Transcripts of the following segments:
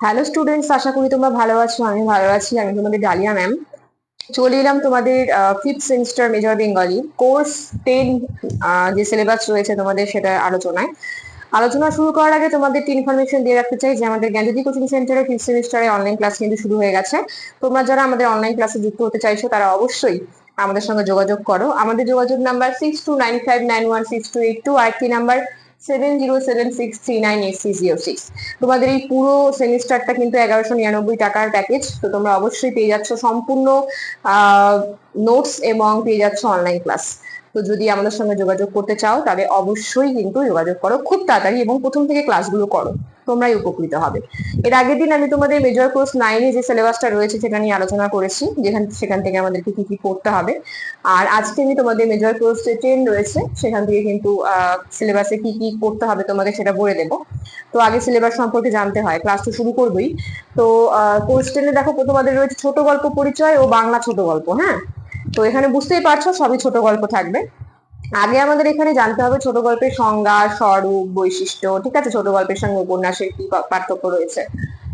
Hello students আশা করি তোমরা ভালো আছো, আমি ভালো আছি, আমি তোমাদের ডালিয়া ম্যাম চলে এলাম তোমাদের fifth semester major Bengali course ten যে সিলেবাস রয়েছে তোমাদের সেটা আলোচনায়। আলোচনা শুরু করার আগে তোমাদের ইনফরমেশন দিয়ে রাখতে চাই, যে আমাদের জ্ঞানজ্যোতি কোচিং সেন্টারে ফিফথ সেমিস্টারে অনলাইন ক্লাস কিন্তু শুরু হয়ে গেছে। তোমরা যারা আমাদের অনলাইন ক্লাসে যুক্ত হতে চাইছো, তারা অবশ্যই আমাদের সঙ্গে যোগাযোগ করো। আমাদের যোগাযোগ number six two nine five nine one six two eight two আর কি number seven zero seven six three nine eight six zero six তোমাদের এই পুরো সেমিস্টারটা কিন্তু এগারোশো নিরানব্বই টাকার প্যাকেজ তো তোমরা অবশ্যই পেয়ে যাচ্ছ সম্পূর্ণ নোটস এবং পেয়ে যাচ্ছ অনলাইন ক্লাস তো যদি আমাদের সঙ্গে যোগাযোগ করতে চাও, তাহলে অবশ্যই কিন্তু যোগাযোগ করো। খুব তাড়াতাড়ি এবং প্রথম থেকে ক্লাসগুলো করো। তোমরাই উপকৃত হবে। এর আগের দিন আমি তোমাদের মেজর কোর্স নাইনে যে সিলেবাসটা রয়েছে সেটা নিয়ে আলোচনা করেছি, যেখান, সেখান থেকে আমাদেরকে কি কি পড়তে হবে। আর আজকে আমি তোমাদের মেজর কোর্স যে টেন রয়েছে, সেখান থেকে কিন্তু সিলেবাসে কি কি পড়তে হবে তোমাদের সেটা বলে দেবো। তো আগে সিলেবাস সম্পর্কে জানতে হয় ক্লাস তো শুরু করবোই। তো কোর্স টেনে দেখো, তোমাদের রয়েছে ছোট গল্প পরিচয় ও বাংলা ছোট গল্প হ্যাঁ? তো এখানে বুঝতেই পারছ, সবই ছোট গল্প থাকবে। আগে আমাদের এখানে জানতে হবে ছোট গল্পের সংজ্ঞা, স্বরূপ, বৈশিষ্ট্য, ঠিক আছে? ছোট গল্পের সঙ্গে উপন্যাসের কি পার্থক্য রয়েছে?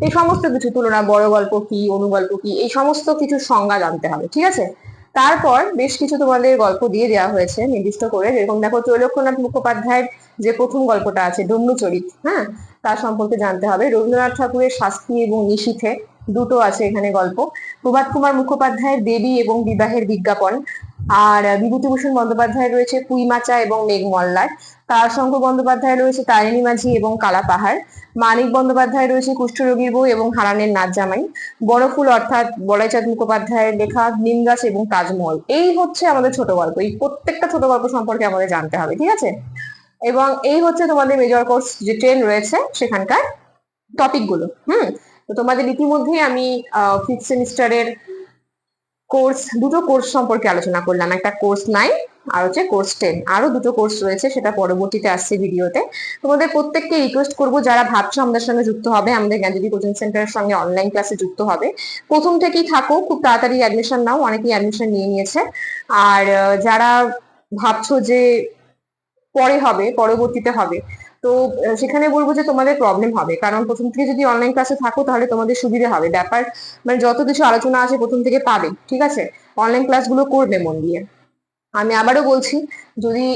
এই সমস্ত কিছু তুলনা, বড় গল্প কি, অনুগল্প কি, এই সমস্ত কিছু সংজ্ঞা জানতে হবে, ঠিক আছে? তারপর বেশ কিছু তোমাদের গল্প দিয়ে দেওয়া হয়েছে, নির্দিষ্ট করে। যেরকম দেখো, ত্রৈলোক্যনাথ মুখোপাধ্যায়ের যে প্রথম গল্পটা আছে, ডমরুচরিত হ্যাঁ? তার সম্পর্কে জানতে হবে। রবীন্দ্রনাথ ঠাকুরের শাস্তি এবং নিশীথে দুটো আছে এখানে গল্প। প্রভাত কুমার মুখোপাধ্যায়ের দেবী এবং বিবাহের বিজ্ঞাপন। আর বিভূতিভূষণ বন্দ্যোপাধ্যায় রয়েছে কুইমাচা এবং মেঘমল্লার। তার শঙ্কর বন্দ্যোপাধ্যায় রয়েছে তারিণী মাঝি এবং কালাপাহাড় মানিক বন্দ্যোপাধ্যায় রয়েছে কুষ্ঠরোগীর বউ এবং হারানের নাচ জামাই বড়ফুল অর্থাৎ বলাইচাঁদ মুখোপাধ্যায়ের লেখা নিমগাছ এবং তাজমহল। এই হচ্ছে আমাদের ছোট গল্প। এই প্রত্যেকটা ছোট গল্প সম্পর্কে আমাদের জানতে হবে, ঠিক আছে? এবং এই হচ্ছে তোমাদের মেজর কোর্স যে ট্রেন রয়েছে সেখানকার টপিকগুলো। হুম? তো তোমাদের ইতিমধ্যেই আমি ফিফথ সেমিস্টারের কোর্স দুটো কোর্স সম্পর্কে আলোচনা করলাম। একটা কোর্স নাইন আর হচ্ছে কোর্স টেন আরও দুটো কোর্স রয়েছে, সেটা পরবর্তীতে আসছে ভিডিওতে। তোমাদের প্রত্যেককে রিকোয়েস্ট করব, যারা ভাবছ আমাদের সঙ্গে যুক্ত হবে, আমাদের জ্ঞানজ্যোতি কোচিং সেন্টারের সঙ্গে অনলাইন ক্লাসে যুক্ত হবে। প্রথম থেকেই থাকো, খুব তাড়াতাড়ি অ্যাডমিশন নাও, অনেকেই অ্যাডমিশন নিয়ে নিয়েছে। আর যারা ভাবছ যে পরে হবে, পরবর্তীতে হবে তো সেখানে বলব যে তোমাদের প্রবলেম হবে। কারণ প্রথম থেকে যদি অনলাইন ক্লাসে থাকো, তাহলে তোমাদের সুবিধা হবে। ব্যাপার মানে যত কিছু আলোচনা আছে প্রথম থেকে পাবে। ঠিক আছে? অনলাইন ক্লাসগুলো করবে মন দিয়ে। আমি আবারও বলছি, যদি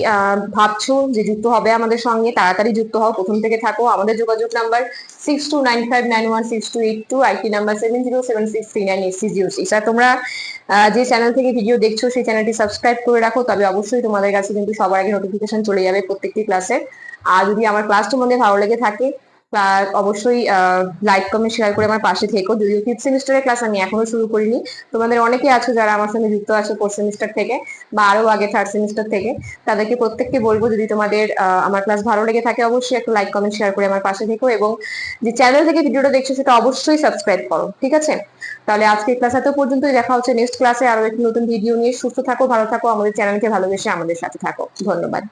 ভাবছ যে যুক্ত হবে আমাদের সঙ্গে, তাড়াতাড়ি যুক্ত হও, প্রথম থেকে থাকো। আমাদের যোগাযোগ number six two nine five nine one six two eight two IT number seven zero seven six three nine eight six six আর তোমরা যে চ্যানেল থেকে ভিডিও দেখছ, সেই চ্যানেলটি সাবস্ক্রাইব করে রাখো, তবে অবশ্যই তোমাদের কাছে কিন্তু সবার আগে নোটিফিকেশন চলে যাবে প্রত্যেকটি ক্লাসে আর যদি আমার ক্লাস তোমাদের ভালো লেগে থাকে তা অবশ্যই লাইক কমেন্ট শেয়ার করে আমার পাশে থেকো। যদিও ফিফথ সেমিস্টারের ক্লাস আমি এখনও শুরু করিনি। তোমাদের অনেকে আছো যারা আমার সঙ্গে যুক্ত আছো ফোর্থ সেমিস্টার থেকে বা আরও আগে থার্ড সেমিস্টার থেকে। তাদেরকে প্রত্যেককে বলব, যদি তোমাদের আমার ক্লাস ভালো লেগে থাকে, অবশ্যই একটু লাইক কমেন্ট শেয়ার করে আমার পাশে থেকো এবং যে চ্যানেল থেকে ভিডিওটা দেখছ সেটা অবশ্যই সাবস্ক্রাইব করো, ঠিক আছে? তাহলে আজকে ক্লাস এত পর্যন্তই। দেখা হচ্ছে নেক্সট ক্লাসে আরও একটি নতুন ভিডিও নিয়ে। সুস্থ থাকো, ভালো থাকো, আমাদের চ্যানেলকে ভালোবেসে আমাদের সাথে থাকো। ধন্যবাদ।